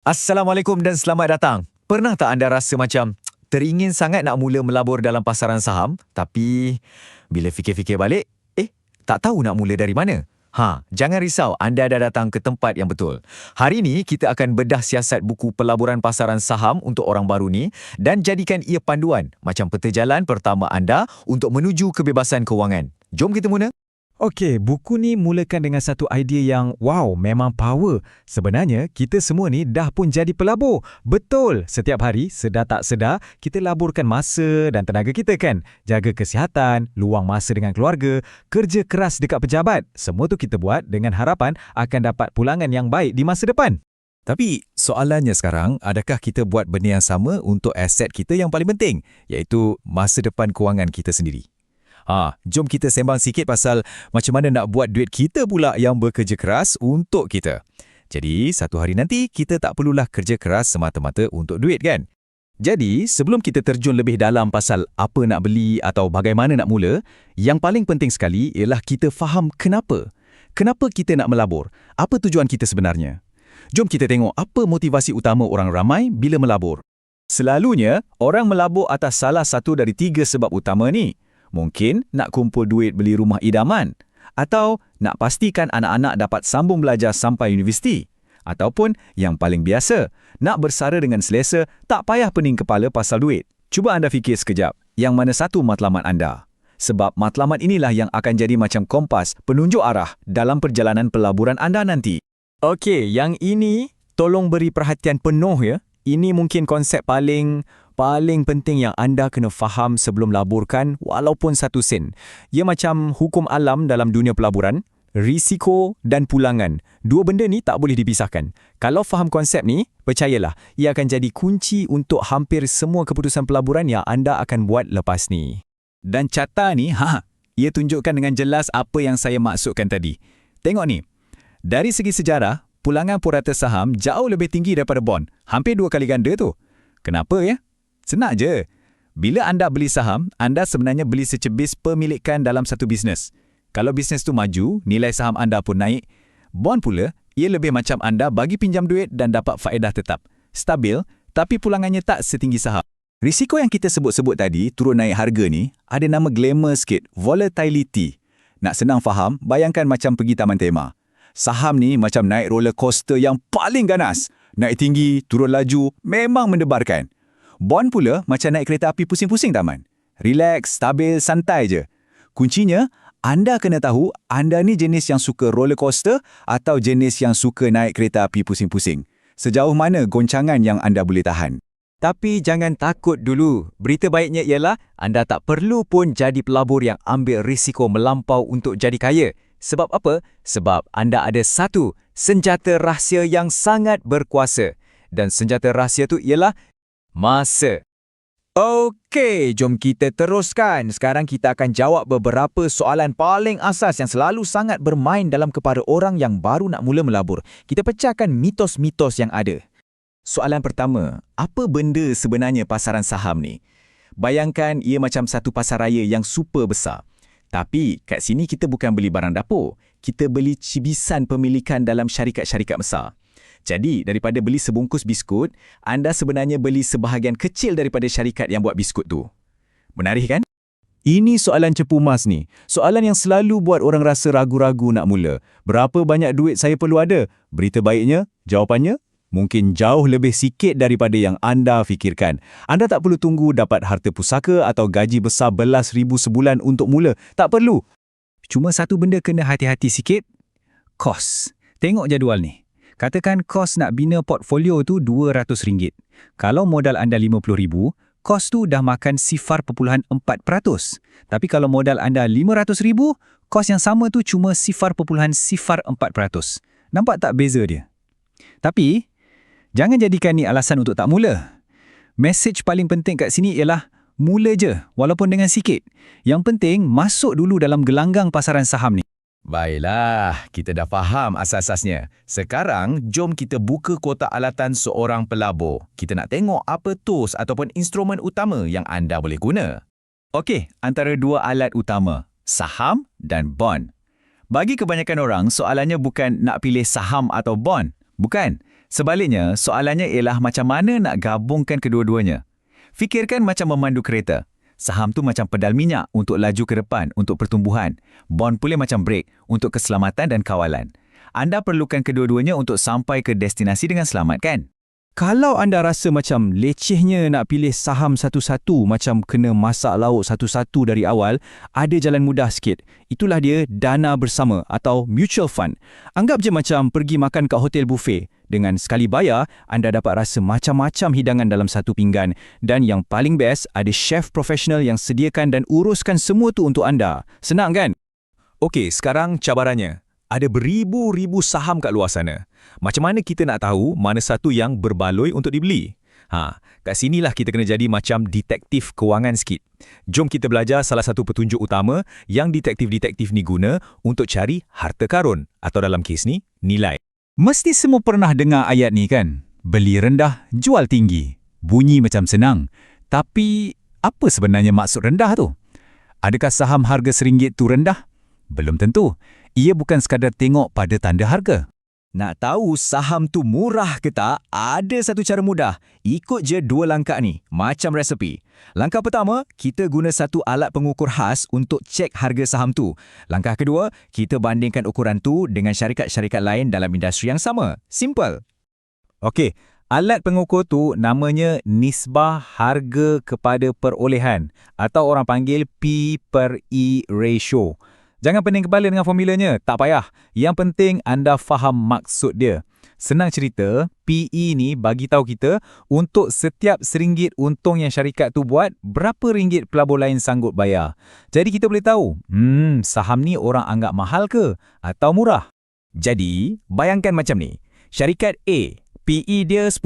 Assalamualaikum dan selamat datang. Pernah tak anda rasa macam teringin sangat nak mula melabur dalam pasaran saham tapi bila fikir-fikir balik, eh tak tahu nak mula dari mana? Ha, jangan risau, anda dah datang ke tempat yang betul. Hari ini kita akan bedah siasat buku pelaburan pasaran saham untuk orang baru ni dan jadikan ia panduan macam peta jalan pertama anda untuk menuju kebebasan kewangan. Jom kita mula. Okey, buku ni mulakan dengan satu idea yang wow, memang power. Sebenarnya, kita semua ni dah pun jadi pelabur. Betul, setiap hari, sedar tak sedar, kita laburkan masa dan tenaga kita kan. Jaga kesihatan, luang masa dengan keluarga, kerja keras dekat pejabat. Semua tu kita buat dengan harapan akan dapat pulangan yang baik di masa depan. Tapi soalannya sekarang, adakah kita buat benda yang sama untuk aset kita yang paling penting, iaitu masa depan kewangan kita sendiri? Ha, jom kita sembang sikit pasal macam mana nak buat duit kita pula yang bekerja keras untuk kita. Jadi, satu hari nanti kita tak perlulah kerja keras semata-mata untuk duit kan? Jadi, sebelum kita terjun lebih dalam pasal apa nak beli atau bagaimana nak mula, yang paling penting sekali ialah kita faham kenapa. Kenapa kita nak melabur? Apa tujuan kita sebenarnya? Jom kita tengok apa motivasi utama orang ramai bila melabur. Selalunya, orang melabur atas salah satu dari tiga sebab utama ni. Mungkin nak kumpul duit beli rumah idaman atau nak pastikan anak-anak dapat sambung belajar sampai universiti. Ataupun yang paling biasa, nak bersara dengan selesa tak payah pening kepala pasal duit. Cuba anda fikir sekejap, yang mana satu matlamat anda? Sebab matlamat inilah yang akan jadi macam kompas penunjuk arah dalam perjalanan pelaburan anda nanti. Okey, yang ini tolong beri perhatian penuh ya. Ini mungkin konsep paling paling penting yang anda kena faham sebelum laburkan walaupun satu sen. Ia macam hukum alam dalam dunia pelaburan, risiko dan pulangan. Dua benda ni tak boleh dipisahkan. Kalau faham konsep ni, percayalah, ia akan jadi kunci untuk hampir semua keputusan pelaburan yang anda akan buat lepas ni. Dan carta ni, ha, ia tunjukkan dengan jelas apa yang saya maksudkan tadi. Tengok ni. Dari segi sejarah, pulangan purata saham jauh lebih tinggi daripada bond. Hampir dua kali ganda tu. Kenapa ya? Senang je. Bila anda beli saham, anda sebenarnya beli secebis pemilikan dalam satu bisnes. Kalau bisnes tu maju, nilai saham anda pun naik. Bond pula, ia lebih macam anda bagi pinjam duit dan dapat faedah tetap. Stabil, tapi pulangannya tak setinggi saham. Risiko yang kita sebut-sebut tadi, turun naik harga ni, ada nama glamour sikit, volatility. Nak senang faham, bayangkan macam pergi taman tema. Saham ni macam naik roller coaster yang paling ganas. Naik tinggi, turun laju, memang mendebarkan. Bond pula macam naik kereta api pusing-pusing taman. Relax, stabil, santai je. Kuncinya, anda kena tahu anda ni jenis yang suka roller coaster atau jenis yang suka naik kereta api pusing-pusing. Sejauh mana goncangan yang anda boleh tahan? Tapi jangan takut dulu. Berita baiknya ialah anda tak perlu pun jadi pelabur yang ambil risiko melampau untuk jadi kaya. Sebab apa? Sebab anda ada satu senjata rahsia yang sangat berkuasa. Dan senjata rahsia tu ialah masa. Okey, jom kita teruskan. Sekarang kita akan jawab beberapa soalan paling asas yang selalu sangat bermain dalam kepala orang yang baru nak mula melabur. Kita pecahkan mitos-mitos yang ada. Soalan pertama, apa benda sebenarnya pasaran saham ni? Bayangkan ia macam satu pasar raya yang super besar. Tapi kat sini kita bukan beli barang dapur. Kita beli cibisan pemilikan dalam syarikat-syarikat besar. Jadi, daripada beli sebungkus biskut, anda sebenarnya beli sebahagian kecil daripada syarikat yang buat biskut tu. Menarik kan? Ini soalan cepu mas ni. Soalan yang selalu buat orang rasa ragu-ragu nak mula. Berapa banyak duit saya perlu ada? Berita baiknya, jawapannya, mungkin jauh lebih sikit daripada yang anda fikirkan. Anda tak perlu tunggu dapat harta pusaka atau gaji besar belas ribu sebulan untuk mula. Tak perlu. Cuma satu benda kena hati-hati sikit. Kos. Tengok jadual ni. Katakan kos nak bina portfolio tu RM200. Kalau modal anda RM50,000, kos tu dah makan 0.4%. Tapi kalau modal anda RM500,000, kos yang sama tu cuma 0.04%. Nampak tak beza dia? Tapi, jangan jadikan ni alasan untuk tak mula. Mesej paling penting kat sini ialah mula je walaupun dengan sikit. Yang penting masuk dulu dalam gelanggang pasaran saham ni. Baiklah, kita dah faham asas-asasnya. Sekarang, jom kita buka kotak alatan seorang pelabur. Kita nak tengok apa tools ataupun instrumen utama yang anda boleh guna. Okey, antara dua alat utama, saham dan bond. Bagi kebanyakan orang, soalannya bukan nak pilih saham atau bond. Bukan. Sebaliknya, soalannya ialah macam mana nak gabungkan kedua-duanya. Fikirkan macam memandu kereta. Saham tu macam pedal minyak untuk laju ke depan untuk pertumbuhan. Bond pula macam brek untuk keselamatan dan kawalan. Anda perlukan kedua-duanya untuk sampai ke destinasi dengan selamat kan? Kalau anda rasa macam lecehnya nak pilih saham satu-satu macam kena masak lauk satu-satu dari awal, ada jalan mudah sikit. Itulah dia dana bersama atau mutual fund. Anggap je macam pergi makan kat hotel buffet. Dengan sekali bayar, anda dapat rasa macam-macam hidangan dalam satu pinggan. Dan yang paling best, ada chef profesional yang sediakan dan uruskan semua tu untuk anda. Senang kan? Okey, sekarang cabarannya. Ada beribu-ribu saham kat luar sana. Macam mana kita nak tahu mana satu yang berbaloi untuk dibeli? Ha, kat sinilah kita kena jadi macam detektif kewangan sikit. Jom kita belajar salah satu petunjuk utama yang detektif-detektif ni guna untuk cari harta karun atau dalam kes ni, nilai. Mesti semua pernah dengar ayat ni kan? Beli rendah, jual tinggi. Bunyi macam senang. Tapi, apa sebenarnya maksud rendah tu? Adakah saham harga seringgit tu rendah? Belum tentu. Ia bukan sekadar tengok pada tanda harga. Nak tahu saham tu murah ke tak? Ada satu cara mudah. Ikut je dua langkah ni, macam resepi. Langkah pertama, kita guna satu alat pengukur khas untuk cek harga saham tu. Langkah kedua, kita bandingkan ukuran tu dengan syarikat-syarikat lain dalam industri yang sama. Simple. Okey, alat pengukur tu namanya nisbah harga kepada perolehan atau orang panggil P per E ratio. Jangan pening kepala dengan formulanya, tak payah. Yang penting anda faham maksud dia. Senang cerita, PE ni bagi tahu kita untuk setiap seringgit untung yang syarikat tu buat, berapa ringgit pelabur lain sanggup bayar. Jadi kita boleh tahu, hmm, saham ni orang anggap mahal ke atau murah. Jadi, bayangkan macam ni. Syarikat A, PE dia 10.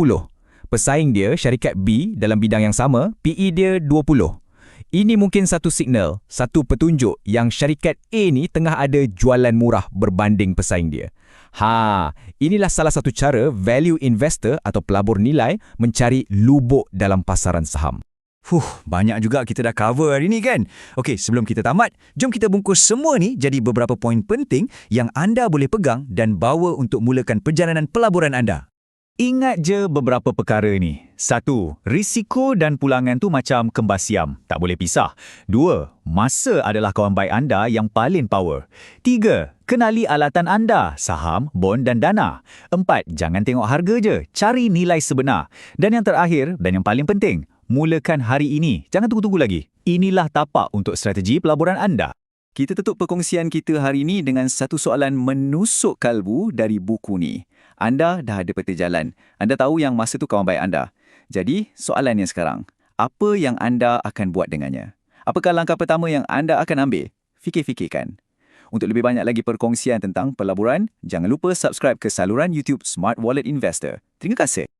Pesaing dia, syarikat B dalam bidang yang sama, PE dia 20. Ini mungkin satu signal, satu petunjuk yang syarikat A ni tengah ada jualan murah berbanding pesaing dia. Ha, inilah salah satu cara value investor atau pelabur nilai mencari lubuk dalam pasaran saham. Fuh, banyak juga kita dah cover hari ni kan? Okey, sebelum kita tamat, jom kita bungkus semua ni jadi beberapa poin penting yang anda boleh pegang dan bawa untuk mulakan perjalanan pelaburan anda. Ingat je beberapa perkara ni. Satu, risiko dan pulangan tu macam kembar siam, tak boleh pisah. Dua, masa adalah kawan baik anda yang paling power. Tiga, kenali alatan anda, saham, bond dan dana. Empat, jangan tengok harga je, cari nilai sebenar. Dan yang terakhir dan yang paling penting, mulakan hari ini. Jangan tunggu-tunggu lagi. Inilah tapak untuk strategi pelaburan anda. Kita tutup perkongsian kita hari ini dengan satu soalan menusuk kalbu dari buku ni. Anda dah ada peta jalan. Anda tahu yang masa tu kawan baik anda. Jadi, soalannya sekarang. Apa yang anda akan buat dengannya? Apakah langkah pertama yang anda akan ambil? Fikir-fikirkan. Untuk lebih banyak lagi perkongsian tentang pelaburan, jangan lupa subscribe ke saluran YouTube Smart Wallet Investor. Terima kasih.